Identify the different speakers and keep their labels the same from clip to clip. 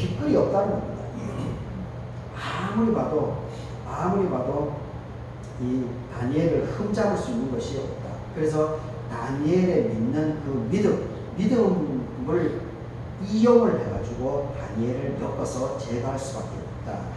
Speaker 1: 뒷글이 없다는 겁니다. 아무리 봐도 아무리 봐도 이 다니엘을 흠잡을 수 있는 것이 없다. 그래서 다니엘의 믿는 그 믿음, 믿음을 이용을 해가지고 다니엘을 엮어서 제거할 수밖에 없다라는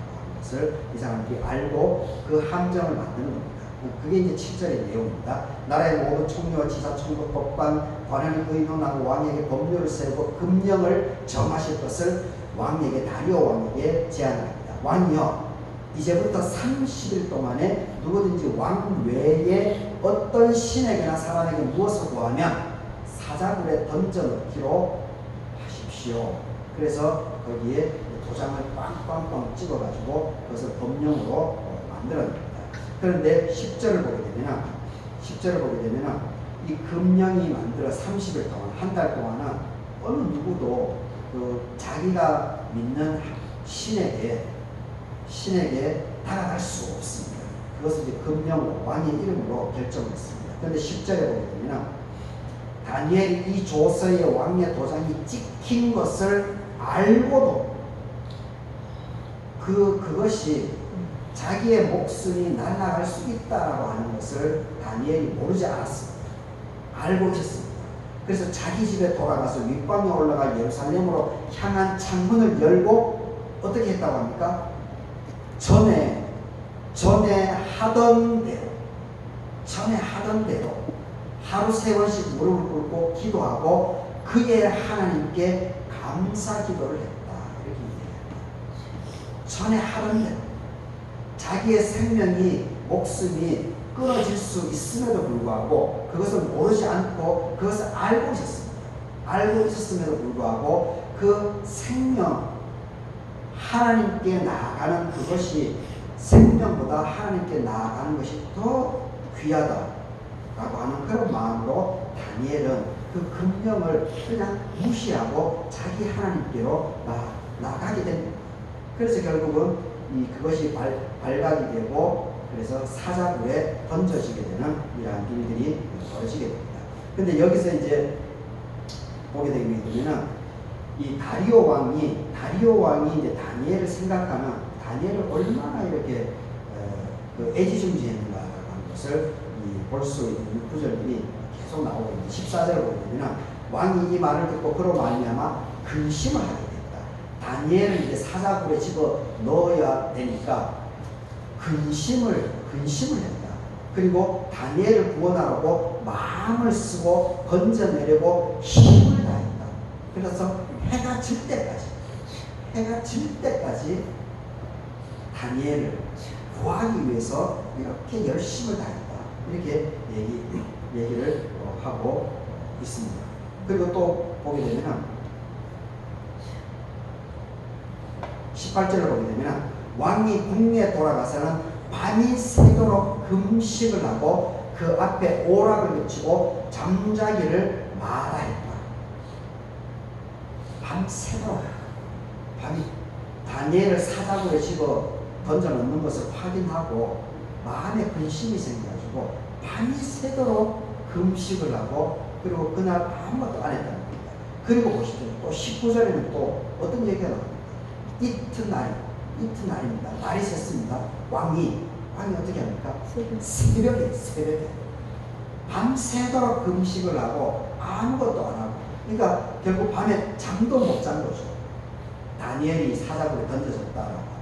Speaker 1: 것을 이 사람들이 알고 그 함정을 만드는 겁니다. 그게 이제 7절의 내용입니다. 나라의 모든 총리와 지사, 총독, 법관, 관원이 의논하고 왕에게 법률을 세우고 금령을 정하실 것을 왕에게 다리오 왕에게 제안합니다. 왕이여 이제부터 30일 동안에 누구든지 왕 외에 어떤 신에게나 사람에게 무엇을 구하면 사자굴에 던져넣기로 하십시오. 그래서 거기에 도장을 빵빵빵 찍어가지고 그것을 법령으로 어, 만들어냅니다. 그런데 10절을 보게 되면 10절을 보게 되면 이 금령이 만들어 30일 동안 한 달 동안은 어느 누구도 그 자기가 믿는 신에게 신에게 다가갈 수 없습니다. 그것을 이제 금령으로 왕의 이름으로 결정했습니다. 그런데 10절에 보게 되면 다니엘이 이 조서에 왕의 도장이 찍힌 것을 알고도 그 그것이 자기의 목숨이 날아갈 수 있다라고 하는 것을 다니엘이 모르지 않았습니다. 알고 있었습니다. 그래서 자기 집에 돌아가서 윗방에 올라갈 예루살렘으로 향한 창문을 열고 어떻게 했다고 합니까? 전에 전에 하던 대로 전에 하던 대로 하루 세 번씩 무릎을 꿇고 기도하고 그의 하나님께 감사 기도를 했다 이렇게 얘기합니다. 전에 하던 대로 자기의 생명이 목숨이 끊어질 수 있음에도 불구하고 그것을 모르지 않고 그것을 알고 있었습니다. 알고 있었음에도 불구하고 그 생명 하나님께 나아가는 그것이 생명보다 하나님께 나아가는 것이 더 귀하다라고 하는 그런 마음으로 다니엘은 그 금령을 그냥 무시하고 자기 하나님께로 나, 나가게 됩니다. 그래서 결국은 이 그것이 발, 발각이 되고 그래서 사자굴에 던져지게 되는 이러한 일들이 벌어지게 됩니다. 근데 여기서 이제 보게 되면은 이 다리오 왕이 다리오 왕이 이제 다니엘을 생각하는 다니엘을 얼마나 이렇게 어, 그 애지중지했는가라는 것을 볼 수 있는 구절들이 계속 나오고 있는 14절을 보게 되면 왕이 이 말을 듣고 그로 말미암아 근심을 하게 됐다. 다니엘을 이제 사자굴에 집어 넣어야 되니까 근심을 근심을 했다. 그리고 다니엘을 구원하라고 마음을 쓰고 건져내려고 힘을 다했다. 그래서 해가 질 때까지 해가 질 때까지 다니엘을 구하기 위해서 이렇게 열심을 다했다. 이렇게 얘기, 얘기를 어, 하고 있습니다. 그리고 또 보게 되면 18절을 보게 되면 왕이 국내에 돌아가서는 밤이 새도록 금식을 하고 그 앞에 오락을 붙이고 잠자기를 마다했다. 밤새도록 밤이 다니엘을 사자굴에 집어 던져 넣는 것을 확인하고 마음에 근심이 생겨가지고 밤이 새도록 금식을 하고 그리고 그날 아무것도 안 했다는 겁니다. 그리고 보십시오. 또 19절에는 또 어떤 얘기가 나옵니까? 이튿날, 이튿날입니다. 날이 샜습니다. 왕이, 왕이 어떻게 합니까? 새벽에, 새벽에. 밤새도록 금식을 하고 아무것도 안 하고. 그러니까 결국 밤에 잠도 못 잔 거죠. 다니엘이 사자굴에 던져졌다라고.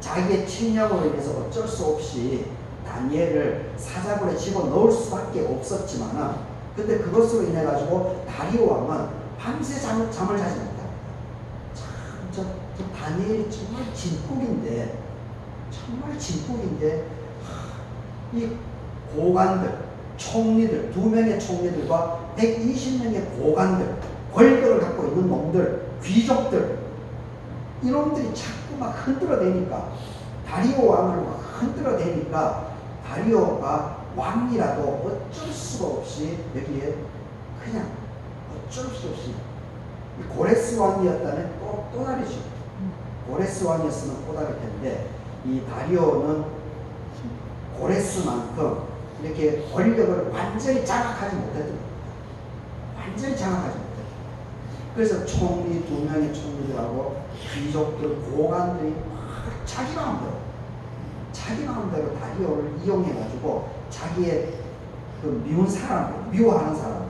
Speaker 1: 자기의 침략으로 인해서 어쩔 수 없이 다니엘을 사자굴에 집어 넣을 수밖에 없었지만은 근데 그것으로 인해 가지고 다리오 왕은 밤새 잠을, 잠을 자지 못 저 다니엘이 정말 진국인데 정말 진국인데 하, 이 고관들, 총리들, 두 명의 총리들과 120명의 고관들, 권력을 갖고 있는 놈들, 귀족들 이놈들이 자꾸 막 흔들어대니까 다리오 왕을 막 흔들어대니까 다리오가 왕이라도 어쩔 수가 없이 여기에 그냥 어쩔 수 없이 고레스 왕이었다면 또, 또 다르죠. 고레스 왕이었으면 또 다를 텐데 이 다리오는 고레스만큼 이렇게 권력을 완전히 장악하지 못했던 겁니다. 완전히 장악하지 못했던 그래서 총리 두 명의 총리들하고 귀족들 고관들이 막 자기 마음대로 자기 마음대로 다리오를 이용해 가지고 자기의 그 미운 사람들 미워하는 사람들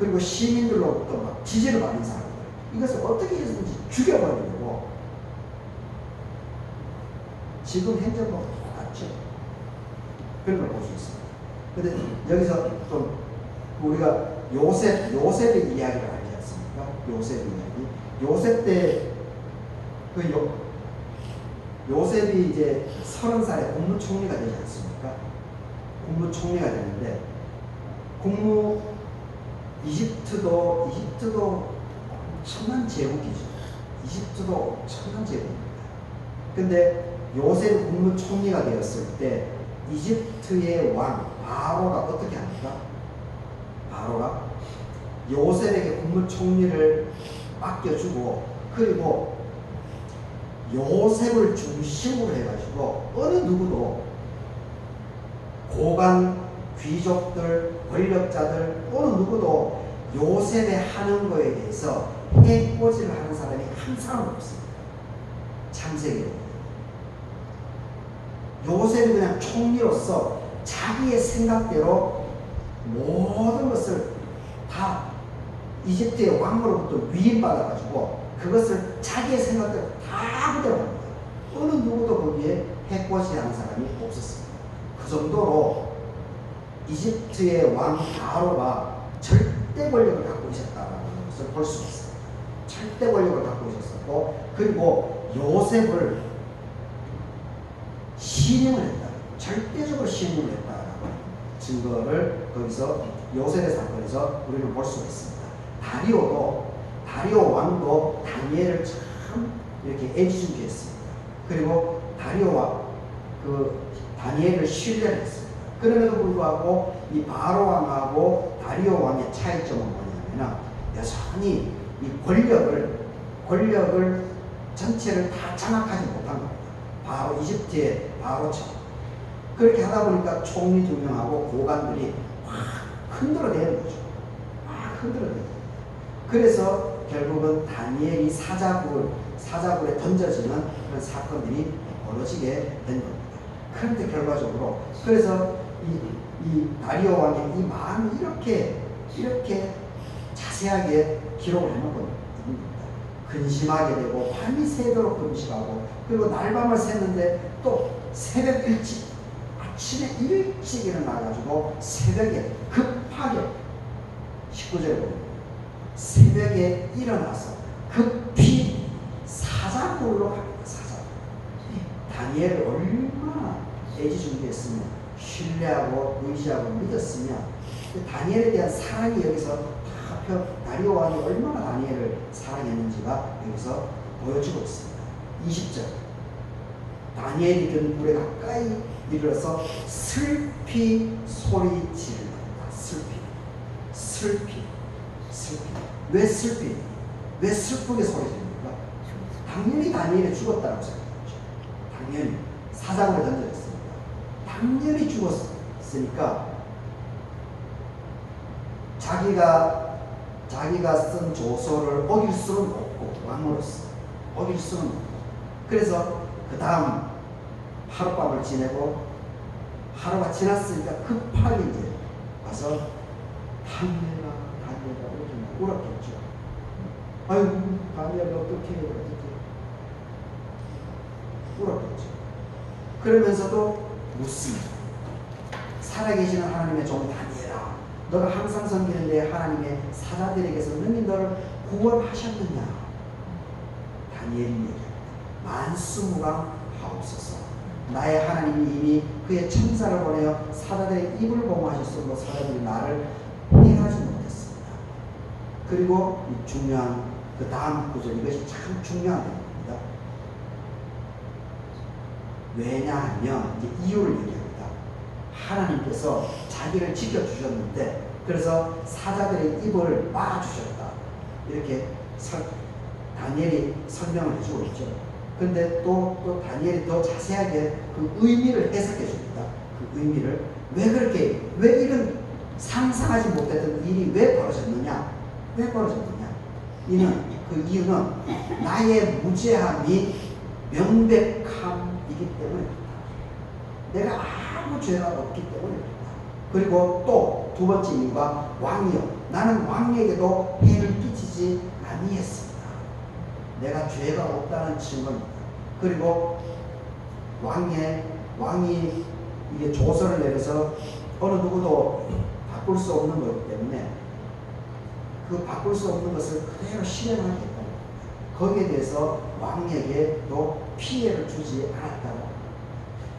Speaker 1: 그리고 시민들로부터 막 지지를 받는 사람들 이것을 어떻게 해서든지 죽여버리려고 지금 뭐 똑같죠 그런 걸 볼 수 있습니다. 근데 여기서 좀 우리가 요셉 요셉의 이야기를 알지 않습니까? 요셉 이야기. 요셉 때그 요, 요셉이 이제 서른 살에 국무총리가 되지 않습니까? 국무총리가 되는데 국무 이집트도 이집트도 엄청난 제국이죠. 이집트도 엄청난 제국입니다. 근데 요셉 국무총리가 되었을 때 이집트의 왕 바로가 어떻게 합니까? 바로가 요셉에게 국무총리를 맡겨주고 그리고 요셉을 중심으로 해가지고 어느 누구도 고관 귀족들 권력자들 어느 누구도 요셉의 하는 거에 대해서 해코지를 하는 사람이 한 사람도 없습니다. 창세기로 요셉이 그냥 총리로서 자기의 생각대로 모든 것을 다 이집트의 왕으로부터 위임받아가지고 그것을 자기의 생각대로 다 그대로 합니다. 어느 누구도 거기에 해코지하는 사람이 없었습니다. 그 정도로 이집트의 왕 바로가 절대 권력을 갖고 있었다는 것을 볼 수 있습니다. 절대 권력을 갖고 있었고 그리고 요셉을 신임을 했다. 절대적으로 신임을 했다라고 증거를 거기서 요셉의 사건에서 우리는 볼 수가 있습니다. 다리오도 다리오 왕도 다니엘을 참 이렇게 애지중지했습니다. 그리고 다리오와 그 다니엘을 신뢰를 했습니다. 그럼에도 불구하고 이 바로 왕하고 다리오 왕의 차이점은 뭐냐면 여전히 이 권력을 권력을 전체를 다 장악하지 못한 겁니다. 바로 이집트의 바로처럼 그렇게 하다 보니까 총리 두 명하고 고관들이 확 흔들어내는 거죠. 막 흔들어내는 그래서 결국은 다니엘이 사자굴, 사자굴에 던져지는 그런 사건들이 벌어지게 된 겁니다. 그런데 결과적으로 그래서 이, 이 다리오 왕의 이 마음이 이렇게 이렇게 자세하게 기록을 있는 겁니다. 근심하게 되고 밤이 새도록 근심하고 그리고 날밤을 샜는데 또 새벽 일찍 아침에 일찍 일어나가지고 새벽에 급하게 19절에 보면 새벽에 일어나서 급히 사자굴로 갑니다. 사자굴. 다니엘을 얼마나 애지중지했으면 신뢰하고 의지하고 믿었으면 그 다니엘에 대한 사랑이 여기서 다 펴, 다리오 왕이 얼마나 다니엘을 사랑했는지가 여기서 보여주고 있습니다. 20절. 다니엘이 든 물에 가까이 이르러서 슬피 소리 지른다. 슬피. 슬피. 슬피. 왜 슬피? 왜 슬프게 소리 지릅니까? 당연히 다니엘이 죽었다고 생각했죠. 당연히 사자굴에 던져졌 당연히 죽었으니까 자기가 자기가 쓴 조서를 어길 수는 없고 왕으로서 어길 수는 없고 그래서 그 다음 하룻밤을 지내고 하루가 지났으니까 급하게 이제 와서 다니엘아 다니엘아 이렇게 울었겠죠. 아이고 다니엘 어떻게 해요 어떻게 울었겠죠. 그러면서도 묻습니다. 살아계시는 하나님의 종 다니엘아 너가 항상 섬기는데 하나님의 사자들에게서 능히 너를 구원하셨느냐 다니엘이 얘기합니다. 만수무강 하옵소서 나의 하나님이 이미 그의 천사를 보내어 사자들의 입을 봉하셨으므로 사자들이 나를 해하지 못했습니다. 그리고 이 중요한 그 다음 구절 이것이 참 중요한 부분입니다. 왜냐하면 이유를 얘기합니다. 하나님께서 자기를 지켜주셨는데 그래서 사자들의 입을 막아주셨다. 이렇게 설, 다니엘이 설명을 해주고 있죠. 근데 또, 또 다니엘이 더 자세하게 그 의미를 해석해 줍니다. 그 의미를 왜 그렇게, 왜 이런 상상하지 못했던 일이 왜 벌어졌느냐? 왜 벌어졌느냐? 이는 그 이유는 나의 무죄함이 명백함 이기 때문에. 내가 아무 죄가 없기 때문에. 그리고 또 두 번째 이유가 왕이요. 나는 왕에게도 해를 끼치지 아니했습니다. 내가 죄가 없다는 증거입니다. 그리고 왕의 왕이 이게 조서를 내려서 어느 누구도 바꿀 수 없는 거기 때문에 그 바꿀 수 없는 것을 그대로 실행하겠다. 거기에 대해서 왕에게도 피해를 주지 않았다고.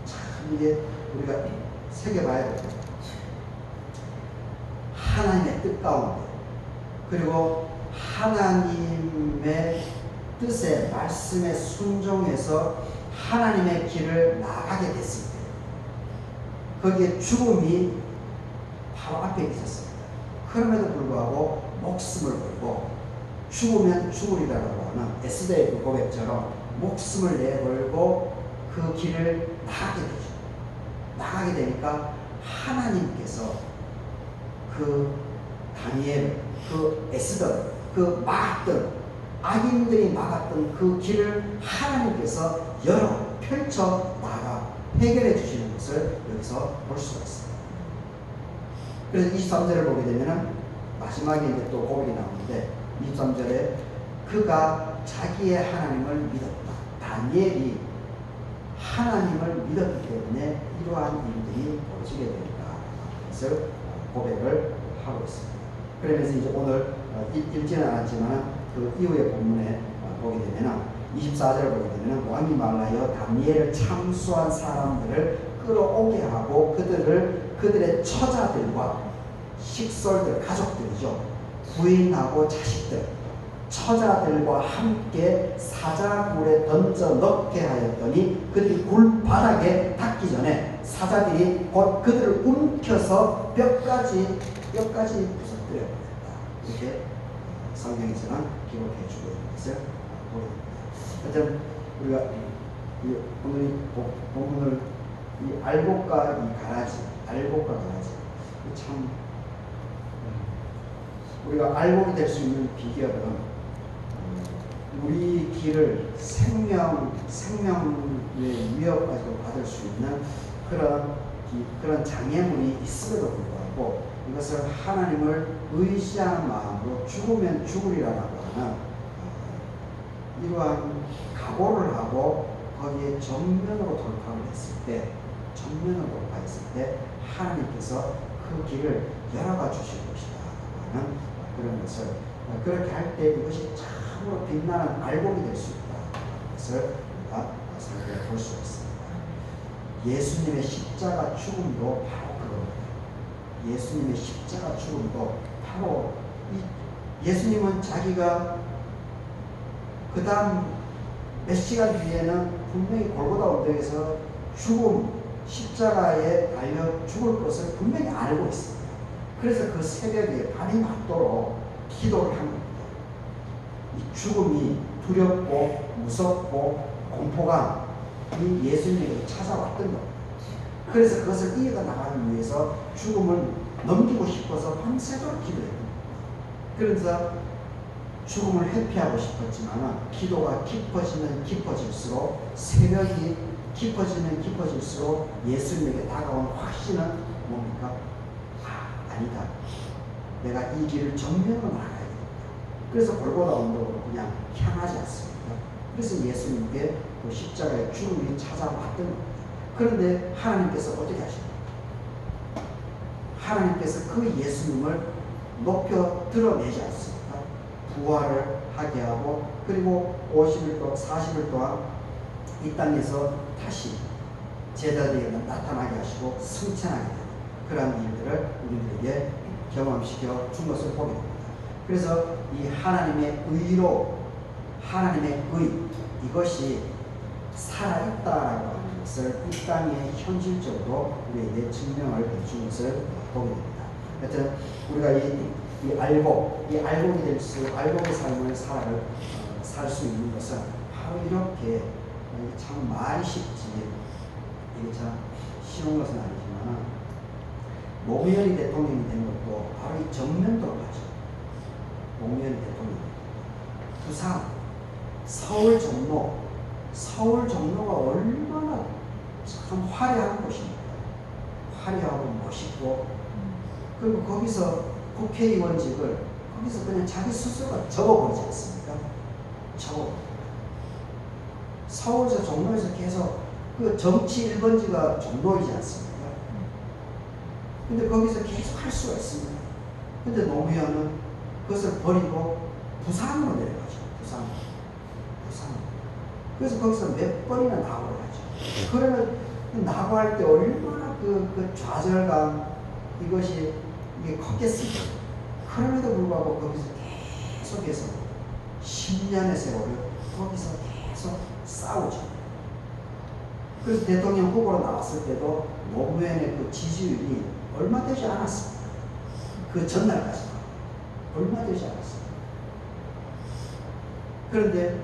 Speaker 1: 참 이게 우리가 새겨봐야 됩니다. 하나님의 뜻 가운데 그리고 하나님의 뜻에 말씀에 순종해서 하나님의 길을 나가게 됐을 때 거기에 죽음이 바로 앞에 있었습니다. 그럼에도 불구하고 목숨을 걸고 죽으면 죽으리라고 하는 에스더의 그 고백처럼 목숨을 내걸고 그 길을 나가게 되죠. 나가게 되니까 하나님께서 그 다니엘, 그 에스더, 그 막았던 악인들이 막았던 그 길을 하나님께서 열어 펼쳐 나가 해결해 주시는 것을 여기서 볼 수가 있습니다. 그래서 23절을 보게 되면 마지막에 이제 또 고백이 나오는데 23절에 그가 자기의 하나님을 믿었다. 다니엘이 하나님을 믿었기 때문에 이러한 일들이 벌어지게 된다. 그것을 고백을 하고 있습니다. 그러면서 이제 오늘 어, 읽지는 않았지만 그 이후의 본문에 어, 보게 되면 24절을 보게 되면 왕이 말라여 다니엘을 참수한 사람들을 끌어오게 하고 그들을 그들의 처자들과 식솔들 가족들이죠 부인하고 자식들 처자들과 함께 사자굴에 던져 넣게 하였더니 그들이 굴 바닥에 닿기 전에 사자들이 곧 그들을 움켜서 뼈까지 뼈까지 부서뜨려 버렸다. 이렇게 성경에서는 기록해 주고 있는 것을 보입니다. 하여튼 우리가 이 오늘 본문을 이 알곡과 이 가라지, 알곡과 가라지 참 우리가 알곡이 될 수 있는 비결은 우리 길을 생명, 생명의 위협까지도 받을 수 있는 그런, 그런 장애물이 있음에도 불구하고 이것을 하나님을 의지하는 마음으로 죽으면 죽으리라고 하는 어, 이러한 각오를 하고 거기에 전면으로 돌파를 했을 때, 전면으로 돌파했을 때 하나님께서 그 길을 열어가 주실 것이다 하는 그런 것을 그렇게 할 때 이것이 참으로 빛나는 알곡이 될 수 있다. 것을 우리가 살펴 볼 수가 있습니다. 예수님의 십자가 죽음도 바로 그겁니다. 예수님의 십자가 죽음도 바로 예수님은 자기가 그 다음 몇 시간 뒤에는 분명히 골고다 언덕에서 죽음, 십자가에 달려 죽을 것을 분명히 알고 있습니다. 그래서 그 새벽에 밤이 맞도록 기도를 한 겁니다. 이 죽음이 두렵고 무섭고 공포가 이 예수님에게 찾아왔던 겁니다. 그래서 그것을 이어가 나가기 위해서 죽음을 넘기고 싶어서 밤새도록 기도했습니다. 그래서 죽음을 회피하고 싶었지만 기도가 깊어지면 깊어질수록 새벽이 깊어지면 깊어질수록 예수님에게 다가온 확신은 뭡니까? 아, 아니다. 내가 이 길을 정면으로 나가야 된다. 그래서 골고다 언덕으로 그냥 향하지 않습니다. 그래서 예수님께 그 십자가의 죽음이 찾아왔던 겁니다. 그런데 하나님께서 어떻게 하십니까? 하나님께서 그 예수님을 높여 드러내지 않습니다. 부활을 하게 하고 그리고 50일 동안 40일 동안 이 땅에서 다시 제자들에게 나타나게 하시고 승천하게 되는 그런 일들을 우리들에게 경험시켜 준 것을 보게 됩니다. 그래서 이 하나님의 의로 하나님의 의 이것이 살아있다라고 하는 것을 이 땅에 현실적으로 우리에게 증명을 해준 것을 보게 됩니다. 하여튼 우리가 이, 이 알고 이 알고게 될 수, 알고의 삶을 살수 어, 있는 것은 바로 이렇게 참 말이 쉽지 이게 참 쉬운 것은 아니지만 노무현이 대통령이 된 것도 바로 이 정면 돌파죠. 노무현 대통령. 부산, 서울 종로, 서울 종로가 얼마나 참 화려한 곳입니다. 화려하고 멋있고 그리고 거기서 국회의원직을 거기서 그냥 자기 스스로가 접어버리지 않습니까? 접어. 서울에서 종로에서 계속 그 정치 1번지가 종로이지 않습니까? 근데 거기서 계속 할 수가 있습니다. 근데 노무현은 그것을 버리고 부산으로 내려가죠. 부산. 부산. 그래서 거기서 몇 번이나 나오러 가죠. 그러면 나고할 때 얼마나 그, 그 좌절감 이것이 이게 컸겠습니까? 그럼에도 불구하고 거기서 계속해서 10년의 세월을 거기서 계속 싸우죠. 그래서 대통령 후보로 나왔을 때도 노무현의 그 지지율이 얼마 되지 않았습니다. 그 전날까지 얼마 되지 않았습니다. 그런데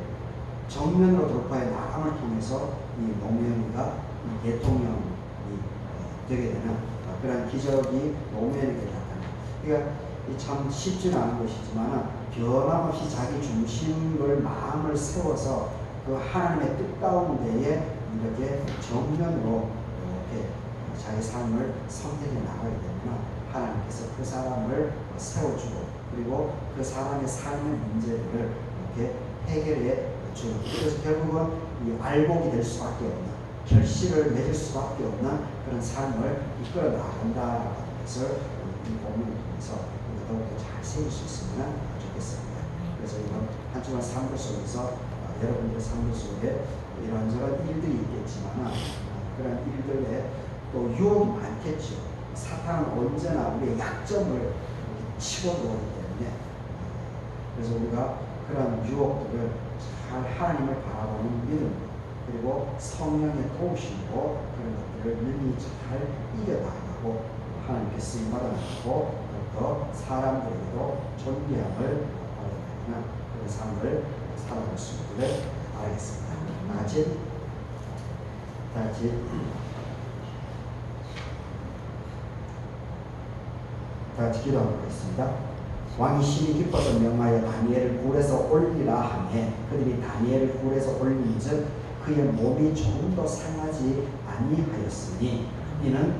Speaker 1: 정면으로 돌파해 나감을 통해서 이 노무현이가 이 대통령이 어, 되게 되는 어, 그런 기적이 노무현에게 나타납니다. 그러니까 이참 쉽지는 않은 것이지만 변함없이 자기 중심을 마음을 세워서 그 하나님의 뜻 가운데에 이렇게 정면으로 이렇게 자기 삶을 선택해 나가게 되면 하나님께서 그 사람을 세워주고 그리고 그 사람의 삶의 문제를 이렇게 해결해 주는 그래서 결국은 이 알곡이 될 수밖에 없는 결실을 맺을 수밖에 없는 그런 삶을 이끌어 나간다라는 것을 이 본문을 통해서 우리가 더욱더 잘 새길 수 있으면 좋겠습니다. 그래서 이번 한 주간 삶 속에서 어, 여러분들의 삶 속에 이런저런 일들이 있겠지만 어, 그런 일들에 또 유혹이 많겠죠. 사탄은 언제나 우리의 약점을 치고 들어오기 때문에 어, 그래서 우리가 그런 유혹들을 잘 하나님을 바라보는 믿음 그리고 성령의 도우심으로 그런 것들을 능히 잘 이겨나가고 하나님께 쓰임 받아 나가고 더 사람들에게도 존귀함을 받아야 되는 그런 삶을 살아갈 수 있기를 바라겠습니다. 다 같이 다 같이 다 같이 기도하도록 하겠습니다. 왕이 심히 기뻐서 명하여 다니엘을 굴에서 올리라 하매 그들이 다니엘을 굴에서 올린즉 그의 몸이 조금도 상하지 아니하였으니 이는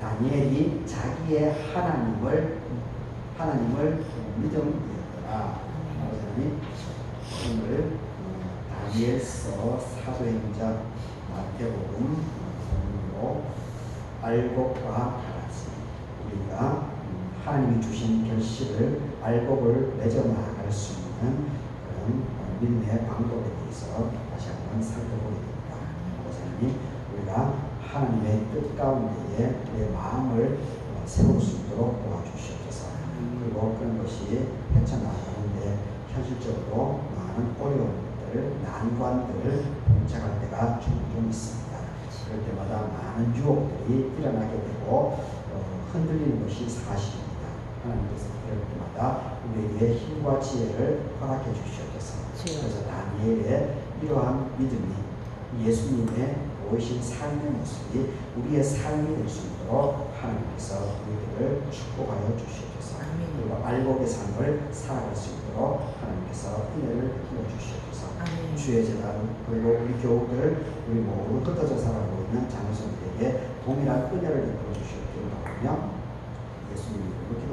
Speaker 1: 다니엘이 자기의 하나님을 하나님을 믿음이었더라. 하나님 오늘 다니엘서 사도행전 마태복음 본문으로 알곡과 같이 우리가 하나님이 주신 결실을 알곡을 맺어 나갈 수 있는 그런 믿음의 방법에 대해서 다시 한번 살펴보게 됩니다. 목사님, 우리가 하나님의 뜻 가운데에 우리의 마음을 어, 세울 수 있도록 도와주시옵소서. 그리고 그런 것이 헤쳐나가는데 현실적으로 많은 어려움 들, 난관들을 봉착할 때가 종종 있습니다. 그럴 때마다 많은 유혹들이 일어나게 되고 어, 흔들리는 것이 사실입니다. 하나님께서 그럴 때마다 우리에게 힘과 지혜를 허락해 주시옵소서. 그래서 다니엘의 이러한 믿음이 예수님의 보이신 삶의 모습이 우리의 삶이 될 수 있도록 하나님께서 우리들을 축복하여 주시옵소서. 그리고 알곡의 삶을 살아갈 수 있도록 하나님께서 은혜를 부어 주시옵소서.
Speaker 2: 아멘.
Speaker 1: 주의 재단 그리고 우리 교우들 우리 모두 흩어져 살아가고 있는 자녀성들에게 동일한 은혜를 베풀어 주시옵기를 바라며 예수님 이름으로